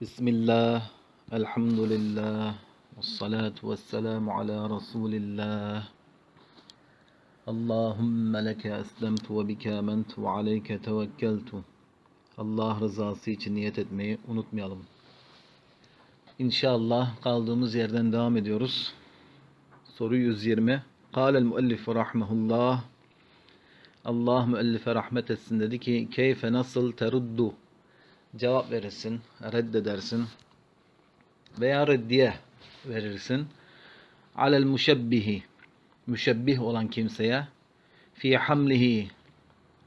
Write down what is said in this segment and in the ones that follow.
Bismillah, elhamdülillah, ve salatu ve selamu ala Resulillah. Allahümme leke eslemtu ve bike amentu ve aleyke tevekkeltu. Allah rızası için niyet etmeyi unutmayalım. İnşallah kaldığımız yerden devam ediyoruz. Soru 120. Kâlel müellif rahmehullah. Allah müellife rahmet etsin dedi ki keyfe nasıl teruddu cevap verirsin, reddedersin veya reddiye verirsin. Alel müşebbihi müşebbih olan kimseye fi hamlihi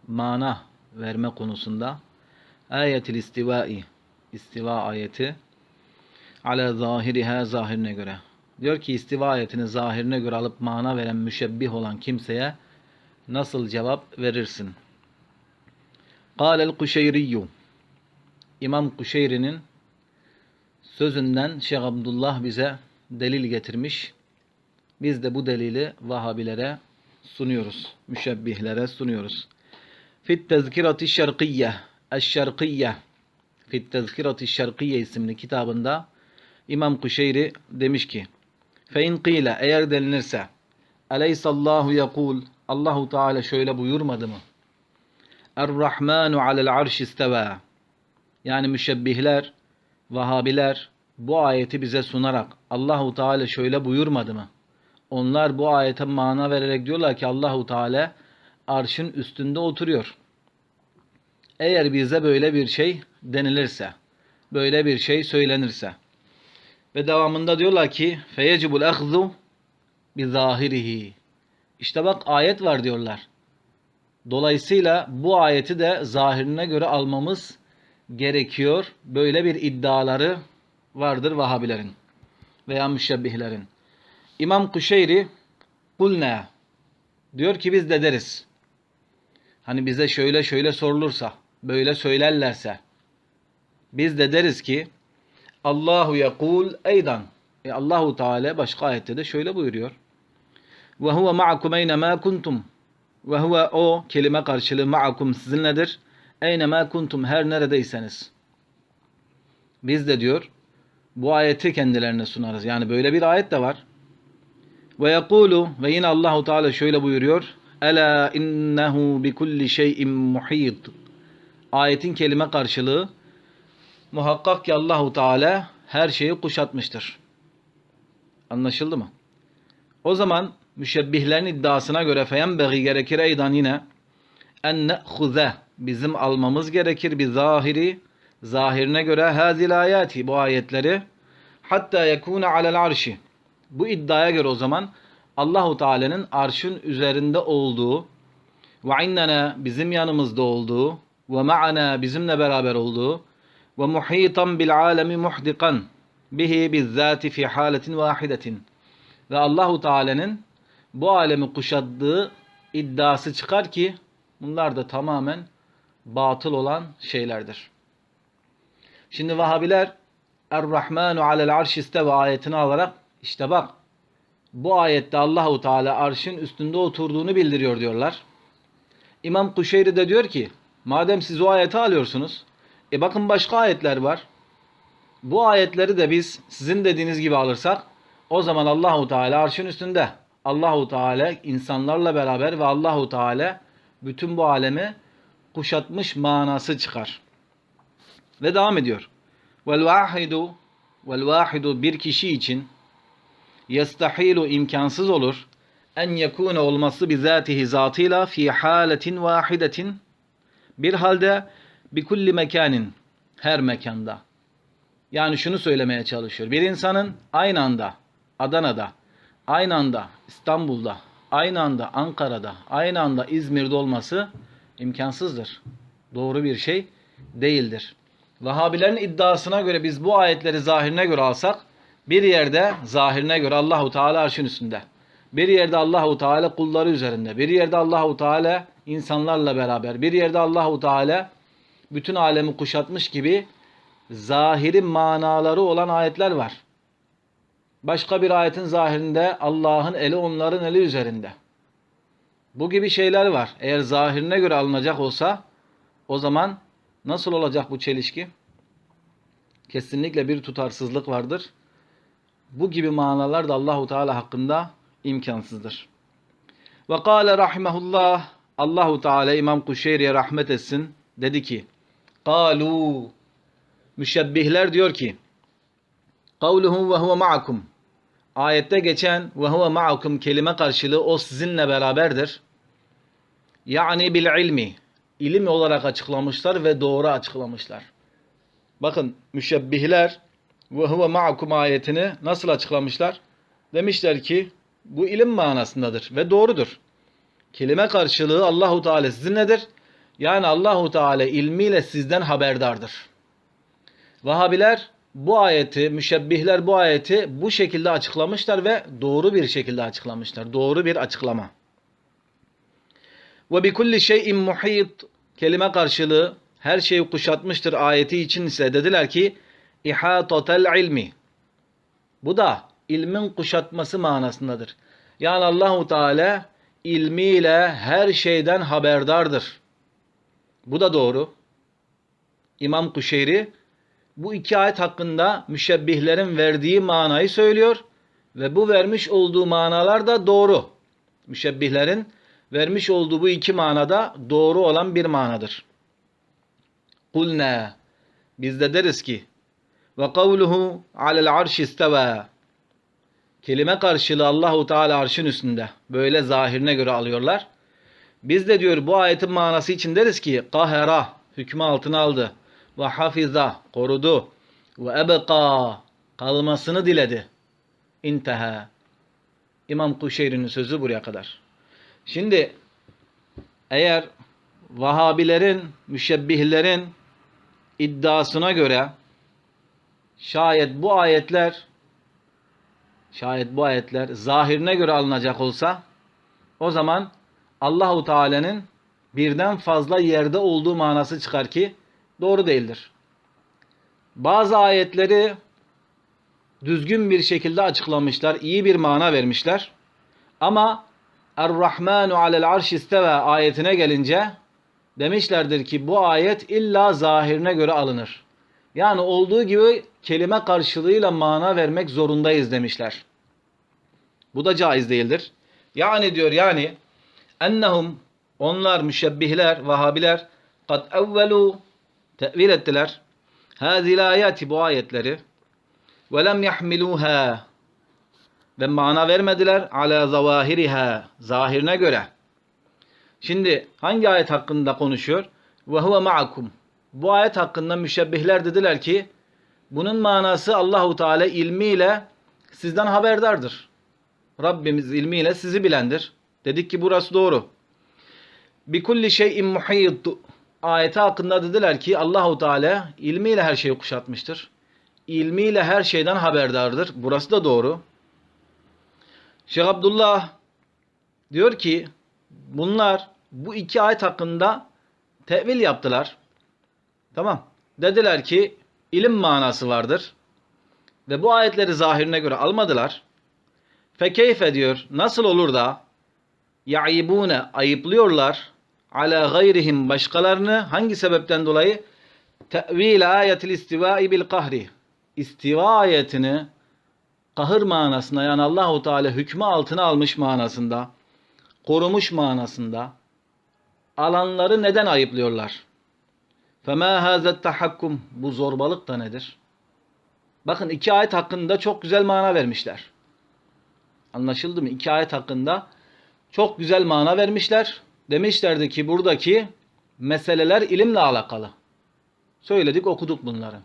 mana verme konusunda ayetil istivai istiva ayeti ala zahiriha zahirine göre. Diyor ki istiva ayetini zahirine göre alıp mana veren müşebbih olan kimseye nasıl cevap verirsin? Kâlel kuşeyriyyu İmam Kuşeyri'nin sözünden Şeyh Abdullah bize delil getirmiş. Biz de bu delili Vahabilere sunuyoruz. Müşebbihlere sunuyoruz. Fit tezkirati şerkiyye Eşşerkiyye Fit tezkirati şerkiyye isimli kitabında İmam Kuşeyri demiş ki Fe in qile eğer denilirse Aleysallahu yekul Allahu Teala şöyle buyurmadı mı? Er-Rahmanu alel arş isteva yani müşebbihler, Vahabiler bu ayeti bize sunarak Allahu Teala şöyle buyurmadı mı? Onlar bu ayete mana vererek diyorlar ki Allahu Teala arşın üstünde oturuyor. Eğer bize böyle bir şey denilirse, böyle bir şey söylenirse ve devamında diyorlar ki feyecibul ehzu bi zahirihi. İşte bak ayet var diyorlar. Dolayısıyla bu ayeti de zahirine göre almamız gerekiyor. Böyle bir iddiaları vardır Vahabilerin veya müşebbihlerin. İmam Kuşeyri kulne diyor ki biz de deriz. Hani bize şöyle şöyle sorulursa, böyle söylerlerse biz de deriz ki Allahu yekul eydan. E Allahu Teala başka ayette de şöyle buyuruyor. Ve huve ma'akum eyne ma kuntum. Ve huve o kelime karşılığı ma'akum sizinledir. Eyne ma kuntum her neredeyseniz. Biz de diyor bu ayeti kendilerine sunarız. Yani böyle bir ayet de var. Ve yekulu ve yine Allahu Teala şöyle buyuruyor. Ela innehu bi kulli şeyin muhit. Ayetin kelime karşılığı muhakkak ki Allahu Teala her şeyi kuşatmıştır. Anlaşıldı mı? O zaman müşebbihlerin iddiasına göre feyenbeği gerekir eydan yine en ne'huze bizim almamız gerekir bir zahiri zahirine göre hazil ayati bu ayetleri. Hatta yekune alel arşi. Bu iddiaya göre o zaman Allahu Teala'nın arşın üzerinde olduğu ve innena bizim yanımızda olduğu ve ma'ana bizimle beraber olduğu ve muhitan bil alemi muhdikan bihi bizzati fi haletin vahidetin ve Allahu Teala'nın bu alemi kuşattığı iddiası çıkar ki bunlar da tamamen batıl olan şeylerdir. Şimdi Vahabiler Er-Rahmanu alel arş isteve ayetini alarak işte bak bu ayette Allahu Teala arşın üstünde oturduğunu bildiriyor diyorlar. İmam Kuşeyri de diyor ki madem siz o ayeti alıyorsunuz e bakın başka ayetler var. Bu ayetleri de biz sizin dediğiniz gibi alırsak o zaman Allahu Teala arşın üstünde. Allahu Teala insanlarla beraber ve Allahu Teala bütün bu alemi kuşatmış manası çıkar. Ve devam ediyor. Vel vahidu vel vahidu bir kişi için yestahilu imkansız olur en yekune olması bizatihi zatıyla fi haletin vahidetin bir halde bir kulli mekanin her mekanda. Yani şunu söylemeye çalışıyor. Bir insanın aynı anda Adana'da, aynı anda İstanbul'da, aynı anda Ankara'da, aynı anda İzmir'de olması imkansızdır. Doğru bir şey değildir. Vahabilerin iddiasına göre biz bu ayetleri zahirine göre alsak bir yerde zahirine göre Allahu Teala arşın üstünde. Bir yerde Allahu Teala kulları üzerinde. Bir yerde Allahu Teala insanlarla beraber. Bir yerde Allahu Teala bütün alemi kuşatmış gibi zahiri manaları olan ayetler var. Başka bir ayetin zahirinde Allah'ın eli onların eli üzerinde. Bu gibi şeyler var. Eğer zahirine göre alınacak olsa o zaman nasıl olacak bu çelişki? Kesinlikle bir tutarsızlık vardır. Bu gibi manalar da Allahu Teala hakkında imkansızdır. Ve kâle rahimehullah Allahu Teala İmam Kuşeyri'ye rahmet etsin. Dedi ki: "Kalu Müşebbihler diyor ki: Kavluhu ve huve ma'akum. Ayette geçen ve huve ma'akum kelime karşılığı o sizinle beraberdir. Yani bil ilmi. ilim olarak açıklamışlar ve doğru açıklamışlar. Bakın müşebbihler ve huve ma'akum ayetini nasıl açıklamışlar? Demişler ki bu ilim manasındadır ve doğrudur. Kelime karşılığı Allahu Teala sizinledir. Yani Allahu Teala ilmiyle sizden haberdardır. Vahabiler bu ayeti, müşebbihler bu ayeti bu şekilde açıklamışlar ve doğru bir şekilde açıklamışlar. Doğru bir açıklama. Ve bi kulli şeyin muhit kelime karşılığı her şeyi kuşatmıştır ayeti için ise dediler ki ihatatel ilmi. Bu da ilmin kuşatması manasındadır. Yani Allahu Teala ilmiyle her şeyden haberdardır. Bu da doğru. İmam Kuşeyri bu iki ayet hakkında müşebbihlerin verdiği manayı söylüyor ve bu vermiş olduğu manalar da doğru. Müşebbihlerin vermiş olduğu bu iki manada doğru olan bir manadır. Kulna biz de deriz ki ve kavluhu alel arş isteva kelime karşılığı Allahu Teala arşın üstünde. Böyle zahirine göre alıyorlar. Biz de diyor bu ayetin manası için deriz ki kahera hükmü altına aldı ve hafiza korudu ve ebeka kalmasını diledi. İnteha. İmam Kuşeyri'nin sözü buraya kadar. Şimdi eğer Vahabilerin, müşebbihlerin iddiasına göre şayet bu ayetler şayet bu ayetler zahirine göre alınacak olsa o zaman Allahu Teala'nın birden fazla yerde olduğu manası çıkar ki doğru değildir. Bazı ayetleri düzgün bir şekilde açıklamışlar, iyi bir mana vermişler. Ama Er-Rahmanu alel arş isteve ayetine gelince demişlerdir ki bu ayet illa zahirine göre alınır. Yani olduğu gibi kelime karşılığıyla mana vermek zorundayız demişler. Bu da caiz değildir. Yani diyor yani ennehum onlar müşebbihler, vahabiler kad evvelu tevil ettiler. Hazil ayati bu ayetleri ve lem yahmiluha ve mana vermediler ala zavahiriha zahirine göre. Şimdi hangi ayet hakkında konuşuyor? Ve huve ma'akum. Bu ayet hakkında müşebbihler dediler ki bunun manası Allahu Teala ilmiyle sizden haberdardır. Rabbimiz ilmiyle sizi bilendir. Dedik ki burası doğru. Bi kulli şeyin muhit ayeti hakkında dediler ki Allahu Teala ilmiyle her şeyi kuşatmıştır. İlmiyle her şeyden haberdardır. Burası da doğru. Şeyh Abdullah diyor ki bunlar bu iki ayet hakkında tevil yaptılar. Tamam. Dediler ki ilim manası vardır. Ve bu ayetleri zahirine göre almadılar. Fekeyfe diyor nasıl olur da yaibune ayıplıyorlar ala gayrihim başkalarını hangi sebepten dolayı tevil ayetil istivai bil kahri istiva ayetini kahır manasında yani Allahu Teala hükmü altına almış manasında korumuş manasında alanları neden ayıplıyorlar? فَمَا هَذَا التَّحَكُّمْ Bu zorbalık da nedir? Bakın iki ayet hakkında çok güzel mana vermişler. Anlaşıldı mı? İki ayet hakkında çok güzel mana vermişler. Demişlerdi ki buradaki meseleler ilimle alakalı. Söyledik okuduk bunları.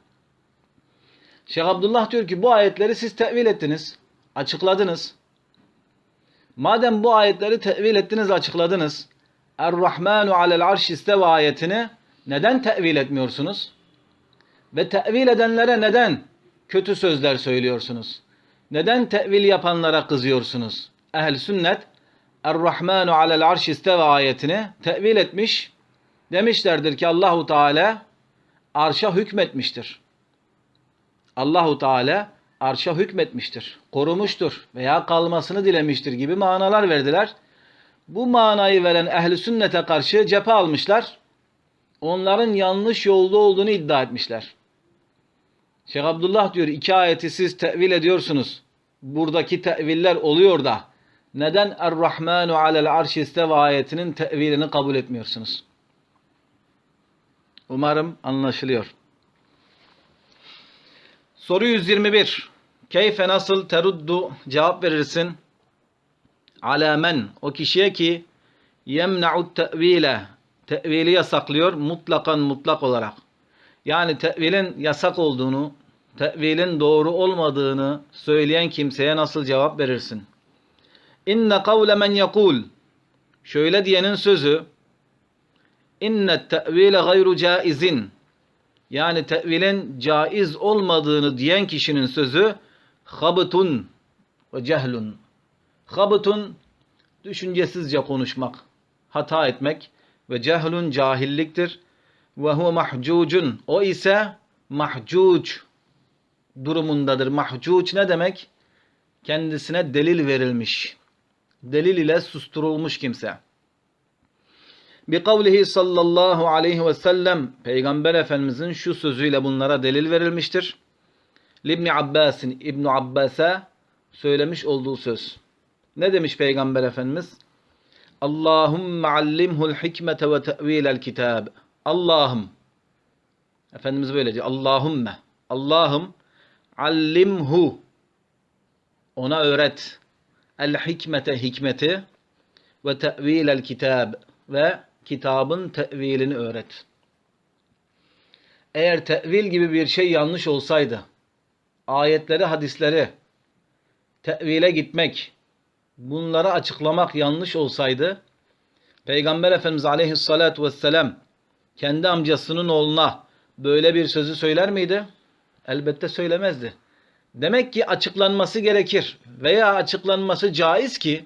Şeyh Abdullah diyor ki bu ayetleri siz tevil ettiniz. Açıkladınız. Madem bu ayetleri tevil ettiniz açıkladınız. Er-Rahmanu alel arş isteva ayetini neden tevil etmiyorsunuz? Ve tevil edenlere neden kötü sözler söylüyorsunuz? Neden tevil yapanlara kızıyorsunuz? Ehl sünnet Er-Rahmanu alel arş isteva ayetini tevil etmiş. Demişlerdir ki Allahu Teala arşa hükmetmiştir. Allahu Teala arşa hükmetmiştir, korumuştur veya kalmasını dilemiştir gibi manalar verdiler. Bu manayı veren ehli sünnete karşı cephe almışlar. Onların yanlış yolda olduğunu iddia etmişler. Şeyh Abdullah diyor iki ayeti siz tevil ediyorsunuz. Buradaki teviller oluyor da neden Er-Rahmanu alel arşi isteva ayetinin tevilini kabul etmiyorsunuz? Umarım anlaşılıyor. Soru 121. Keyfe nasıl teruddu cevap verirsin? Ala men o kişiye ki yemna'u tevile tevili yasaklıyor mutlakan mutlak olarak. Yani tevilin yasak olduğunu, tevilin doğru olmadığını söyleyen kimseye nasıl cevap verirsin? İnne kavle men yekul şöyle diyenin sözü inne tevile gayru caizin yani tevilin caiz olmadığını diyen kişinin sözü habıtun ve cehlun. Habıtun düşüncesizce konuşmak, hata etmek ve cehlun cahilliktir. Ve huve mahcucun. O ise mahcuc durumundadır. Mahcuc ne demek? Kendisine delil verilmiş. Delil ile susturulmuş kimse. Bi kavlihi sallallahu aleyhi ve sellem Peygamber Efendimizin şu sözüyle bunlara delil verilmiştir. Libni Abbas'in İbn Abbas'a söylemiş olduğu söz. Ne demiş Peygamber Efendimiz? Allahumme allimhul hikmete ve te'vilel kitab. Allah'ım Efendimiz böyle diyor. Allahümme Allah'ım allimhu ona öğret el hikmete hikmeti ve te'vilel kitab ve kitabın tevilini öğret. Eğer tevil gibi bir şey yanlış olsaydı ayetleri, hadisleri tevile gitmek, bunları açıklamak yanlış olsaydı Peygamber Efendimiz Aleyhisselatü Vesselam kendi amcasının oğluna böyle bir sözü söyler miydi? Elbette söylemezdi. Demek ki açıklanması gerekir veya açıklanması caiz ki,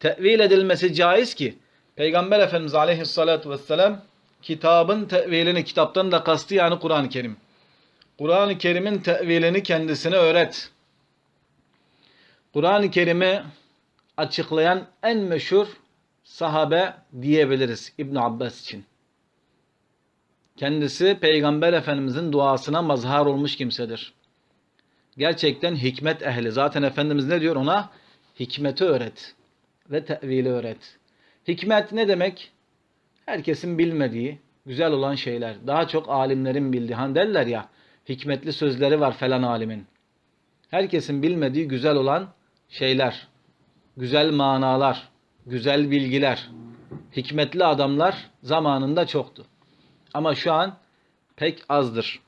tevil edilmesi caiz ki, Peygamber Efendimiz Aleyhisselatü Vesselam kitabın tevilini, kitaptan da kastı yani Kur'an-ı Kerim. Kur'an-ı Kerim'in tevilini kendisine öğret. Kur'an-ı Kerim'i açıklayan en meşhur sahabe diyebiliriz İbn Abbas için. Kendisi Peygamber Efendimizin duasına mazhar olmuş kimsedir. Gerçekten hikmet ehli. Zaten Efendimiz ne diyor ona? Hikmeti öğret ve tevili öğret. Hikmet ne demek? Herkesin bilmediği, güzel olan şeyler. Daha çok alimlerin bildiği. Hani derler ya, hikmetli sözleri var falan alimin. Herkesin bilmediği güzel olan şeyler. Güzel manalar, güzel bilgiler. Hikmetli adamlar zamanında çoktu. Ama şu an pek azdır.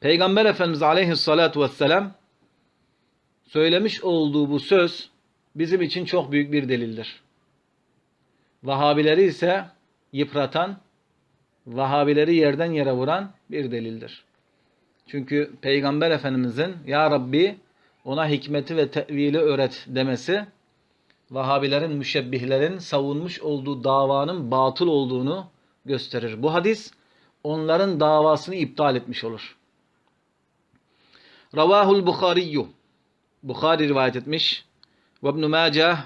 Peygamber Efendimiz Aleyhisselatü Vesselam söylemiş olduğu bu söz bizim için çok büyük bir delildir. Vahabileri ise yıpratan, Vahabileri yerden yere vuran bir delildir. Çünkü Peygamber Efendimizin Ya Rabbi ona hikmeti ve tevili öğret demesi Vahabilerin, müşebbihlerin savunmuş olduğu davanın batıl olduğunu gösterir. Bu hadis onların davasını iptal etmiş olur. Ravahul Bukhariyyu. Bukhari rivayet etmiş. Ve İbn Mace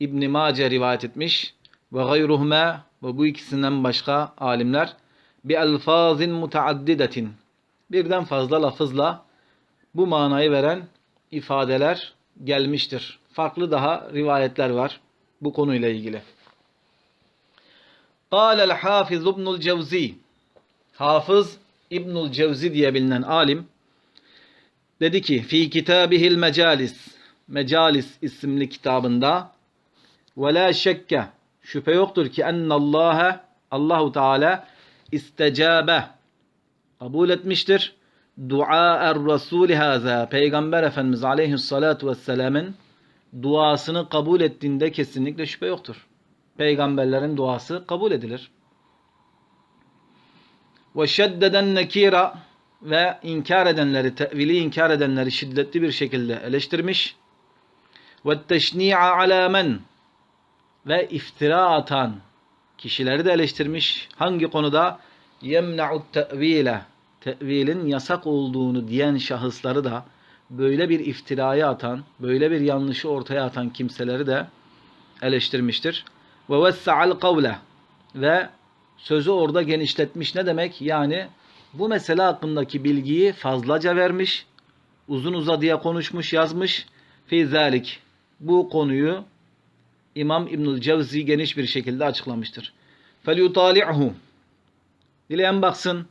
İbn Mace rivayet etmiş. Ve gayruhuma ve bu ikisinden başka alimler bi elfazin mutaaddidetin. Birden fazla lafızla bu manayı veren ifadeler gelmiştir. Farklı daha rivayetler var bu konuyla ilgili. Kâlel hâfiz İbnül Cevzi Hafız İbnül Cevzi diye bilinen alim dedi ki fi kitabihil mecalis Mecalis isimli kitabında ve la şekke şüphe yoktur ki ennallâhe Allahu Teala istecabe kabul etmiştir. Dua er Resul haza Peygamber Efendimiz Aleyhissalatu vesselam'ın duasını kabul ettiğinde kesinlikle şüphe yoktur. Peygamberlerin duası kabul edilir. Ve şeddeden nekira ve inkar edenleri, tevili inkar edenleri şiddetli bir şekilde eleştirmiş. Ve teşni'a ala men ve iftira atan kişileri de eleştirmiş. Hangi konuda? Yemna'u tevile tevilin yasak olduğunu diyen şahısları da böyle bir iftirayı atan, böyle bir yanlışı ortaya atan kimseleri de eleştirmiştir. Ve vessa'al kavle ve sözü orada genişletmiş. Ne demek? Yani Bu mesele hakkındaki bilgiyi fazlaca vermiş. Uzun uzadıya konuşmuş, yazmış. Fi zalik. Bu konuyu İmam İbnül Cevzi geniş bir şekilde açıklamıştır. فَلْيُطَالِعْهُ Dileyen baksın.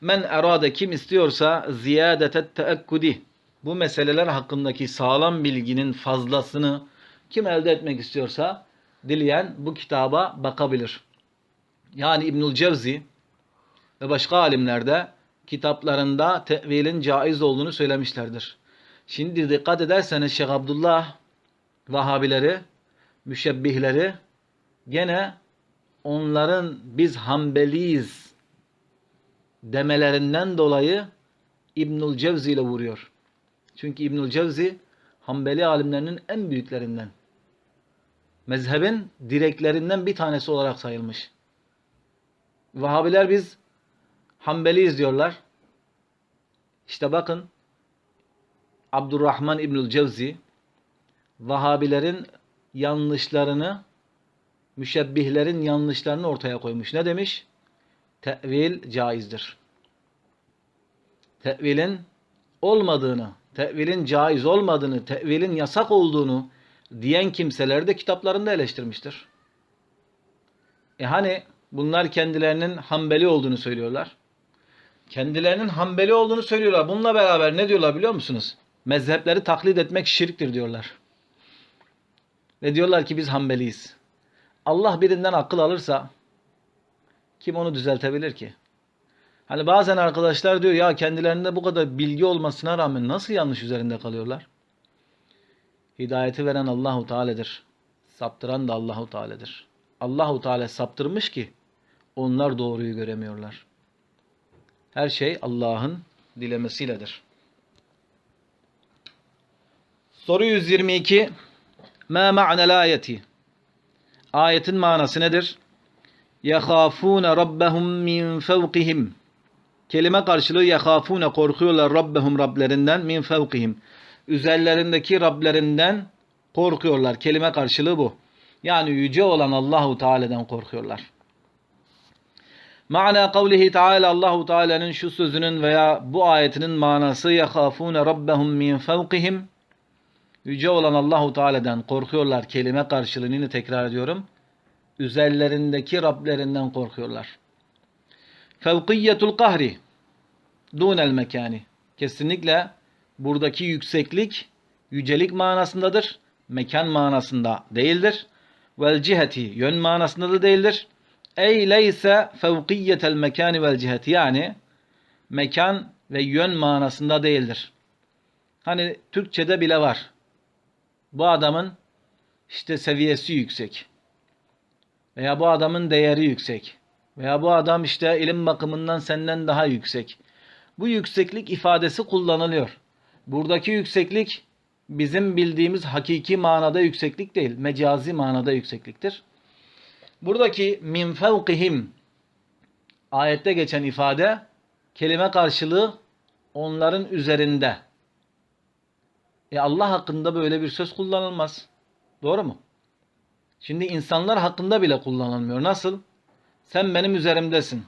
Men erade kim istiyorsa ziyadetet teekkudi. Bu meseleler hakkındaki sağlam bilginin fazlasını kim elde etmek istiyorsa dileyen bu kitaba bakabilir. Yani İbnül Cevzi ve başka alimler de kitaplarında tevilin caiz olduğunu söylemişlerdir. Şimdi dikkat ederseniz Şeyh Abdullah Vahabileri, müşebbihleri gene onların biz Hanbeliyiz demelerinden dolayı İbnül Cevzi ile vuruyor. Çünkü İbnül Cevzi Hanbeli alimlerinin en büyüklerinden. Mezhebin direklerinden bir tanesi olarak sayılmış. Vahabiler biz Hanbeliyiz diyorlar. İşte bakın Abdurrahman İbnül Cevzi Vahabilerin yanlışlarını müşebbihlerin yanlışlarını ortaya koymuş. Ne demiş? Tevil caizdir. Tevilin olmadığını, tevilin caiz olmadığını, tevilin yasak olduğunu diyen kimseler de kitaplarında eleştirmiştir. E hani bunlar kendilerinin Hanbeli olduğunu söylüyorlar. Kendilerinin Hanbeli olduğunu söylüyorlar. Bununla beraber ne diyorlar biliyor musunuz? Mezhepleri taklit etmek şirktir diyorlar. Ve diyorlar ki biz Hanbeliyiz. Allah birinden akıl alırsa kim onu düzeltebilir ki? Hani bazen arkadaşlar diyor ya kendilerinde bu kadar bilgi olmasına rağmen nasıl yanlış üzerinde kalıyorlar? Hidayeti veren Allahu Teala'dır. Saptıran da Allahu Teala'dır. Allahu Teala saptırmış ki onlar doğruyu göremiyorlar. Her şey Allah'ın dilemesiyledir. Soru 122. Ma ma'nel ayeti? Ayetin manası nedir? Yehafûne rabbehum min fevkihim. Kelime karşılığı yehafûne korkuyorlar rabbehum Rablerinden min fevkihim. Üzerlerindeki Rablerinden korkuyorlar. Kelime karşılığı bu. Yani yüce olan Allahu Teala'dan korkuyorlar. Ma'na kavlihi Teala Allahu Teala'nın şu sözünün veya bu ayetinin manası yehafune Rabbehum min fevkihim. Yüce olan Allahu Teala'dan korkuyorlar. Kelime karşılığını tekrar ediyorum. Üzerlerindeki Rablerinden korkuyorlar. Fevkiyetul kahri dunel mekani. Kesinlikle buradaki yükseklik yücelik manasındadır. Mekan manasında değildir. Vel ciheti yön manasında da değildir. Ey leyse fevkiyetel mekani vel ciheti yani mekan ve yön manasında değildir. Hani Türkçede bile var. Bu adamın işte seviyesi yüksek. Veya bu adamın değeri yüksek. Veya bu adam işte ilim bakımından senden daha yüksek. Bu yükseklik ifadesi kullanılıyor. Buradaki yükseklik bizim bildiğimiz hakiki manada yükseklik değil, mecazi manada yüksekliktir. Buradaki min fevkihim ayette geçen ifade kelime karşılığı onların üzerinde. E Allah hakkında böyle bir söz kullanılmaz. Doğru mu? Şimdi insanlar hakkında bile kullanılmıyor. Nasıl? Sen benim üzerimdesin.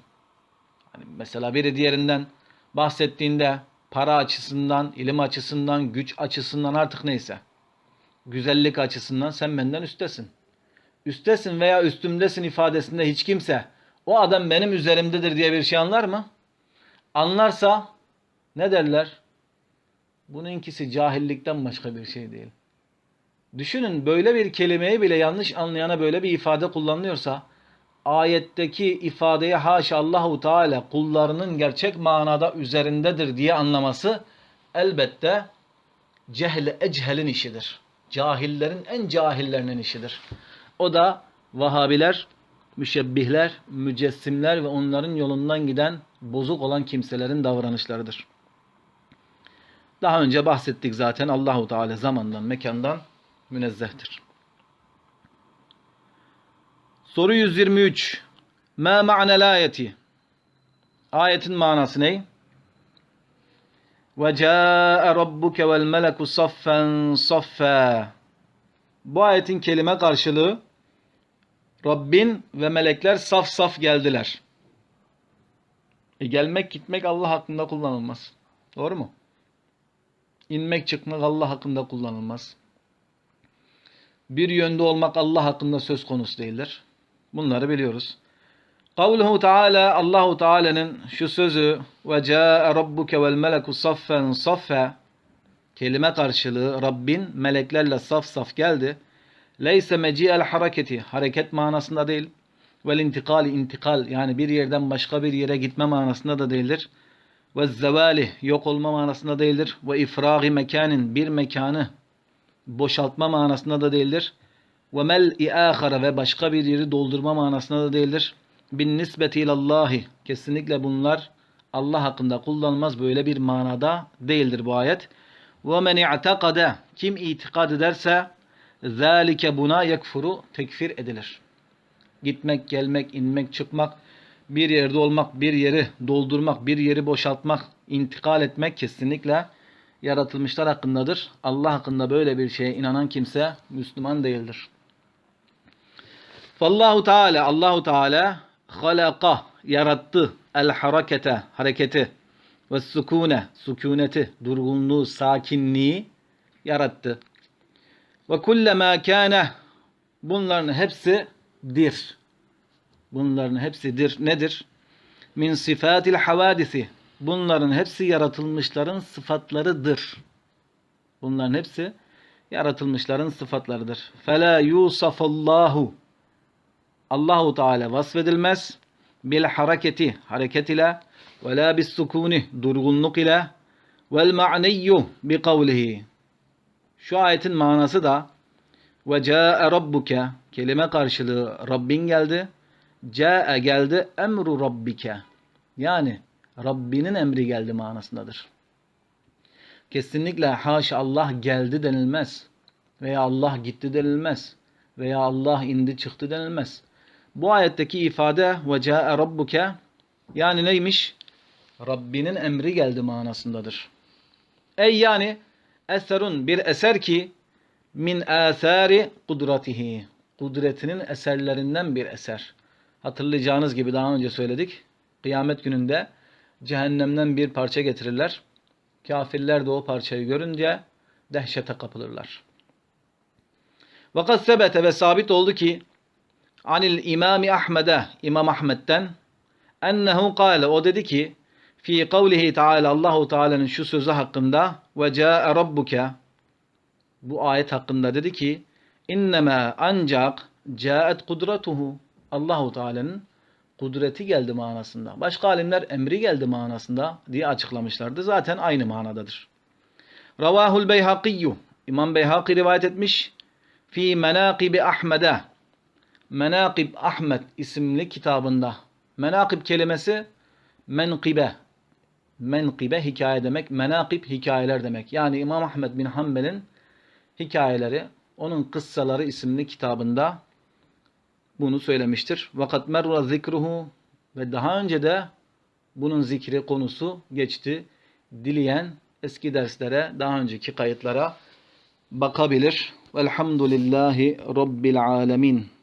Hani mesela biri diğerinden bahsettiğinde para açısından, ilim açısından, güç açısından artık neyse. Güzellik açısından sen benden üstesin. Üstesin veya üstümdesin ifadesinde hiç kimse o adam benim üzerimdedir diye bir şey anlar mı? Anlarsa ne derler? Bununkisi cahillikten başka bir şey değil. Düşünün böyle bir kelimeyi bile yanlış anlayana böyle bir ifade kullanılıyorsa ayetteki ifadeye haşa Allahu Teala kullarının gerçek manada üzerindedir diye anlaması elbette cehle echelin işidir. Cahillerin en cahillerinin işidir. O da Vahabiler, müşebbihler, mücessimler ve onların yolundan giden bozuk olan kimselerin davranışlarıdır. Daha önce bahsettik zaten Allahu Teala zamandan, mekandan münezzehtir. Soru 123. Ma ma'nel ayeti? Ayetin manası ne? Ve ca'e rabbuke vel meleku saffen saffa. Bu ayetin kelime karşılığı Rabbin ve melekler saf saf geldiler. E gelmek gitmek Allah hakkında kullanılmaz. Doğru mu? İnmek çıkmak Allah hakkında kullanılmaz. Bir yönde olmak Allah hakkında söz konusu değildir. Bunları biliyoruz. Kavluhu Teala Allahu Teala'nın şu sözü ve caa rabbuke vel meleku saffen saffe kelime karşılığı Rabbin meleklerle saf saf geldi. Leyse meci'el hareketi hareket manasında değil. Vel intikali intikal yani bir yerden başka bir yere gitme manasında da değildir. Ve zevali yok olma manasında değildir. Ve ifragi mekanin bir mekanı boşaltma manasında da değildir. Ve mel'i ahara ve başka bir yeri doldurma manasında da değildir. Bin nisbeti ilallahi kesinlikle bunlar Allah hakkında kullanılmaz böyle bir manada değildir bu ayet. Ve men i'takade kim itikad ederse zalike buna yekfuru tekfir edilir. Gitmek, gelmek, inmek, çıkmak, bir yerde olmak, bir yeri doldurmak, bir yeri boşaltmak, intikal etmek kesinlikle yaratılmışlar hakkındadır. Allah hakkında böyle bir şeye inanan kimse Müslüman değildir. Fallahu Teala Allahu Teala halaka yarattı el harekete hareketi ve sukune sükuneti durgunluğu sakinliği yarattı. Ve kullema kâne bunların hepsi dir. Bunların hepsidir. Nedir? Min sifatil havadisi. Bunların hepsi yaratılmışların sıfatlarıdır. Bunların hepsi yaratılmışların sıfatlarıdır. Fela yusafallahu. Allahu Teala vasfedilmez bil hareketi hareket ile ve la bis sukuni durgunluk ile vel ma'niyyu bi kavlihi. Şu ayetin manası da ve ca'e rabbuke kelime karşılığı Rabbin geldi. Ca'e geldi emru rabbike. Yani Rabbinin emri geldi manasındadır. Kesinlikle haşa Allah geldi denilmez. Veya Allah gitti denilmez. Veya Allah indi çıktı denilmez. Bu ayetteki ifade ve ca'e rabbuke yani neymiş? Rabbinin emri geldi manasındadır. Ey yani eserun bir eser ki min asari kudratihi. Kudretinin eserlerinden bir eser. Hatırlayacağınız gibi daha önce söyledik. Kıyamet gününde cehennemden bir parça getirirler. Kafirler de o parçayı görünce dehşete kapılırlar. Vakat sebete ve sabit oldu ki anil imami Ahmed'e İmam Ahmed'den ennehu kâle o dedi ki fi kavlihi Teala Allahu Teala'nın şu sözü hakkında ve ca'e rabbuke bu ayet hakkında dedi ki innema ancak caet kudretuhu Allahu Teala'nın kudreti geldi manasında. Başka alimler emri geldi manasında diye açıklamışlardı. Zaten aynı manadadır. Ravahul Beyhakiyyu İmam Beyhaki rivayet etmiş. Fi menakibi Ahmed'e Menakib Ahmed isimli kitabında. Menakib kelimesi menkibe. Menkibe hikaye demek. Menakib hikayeler demek. Yani İmam Ahmed bin Hanbel'in hikayeleri, onun kıssaları isimli kitabında bunu söylemiştir. Vakat merra zikruhu ve daha önce de bunun zikri konusu geçti. Dileyen eski derslere, daha önceki kayıtlara bakabilir. Velhamdülillahi Rabbil alemin.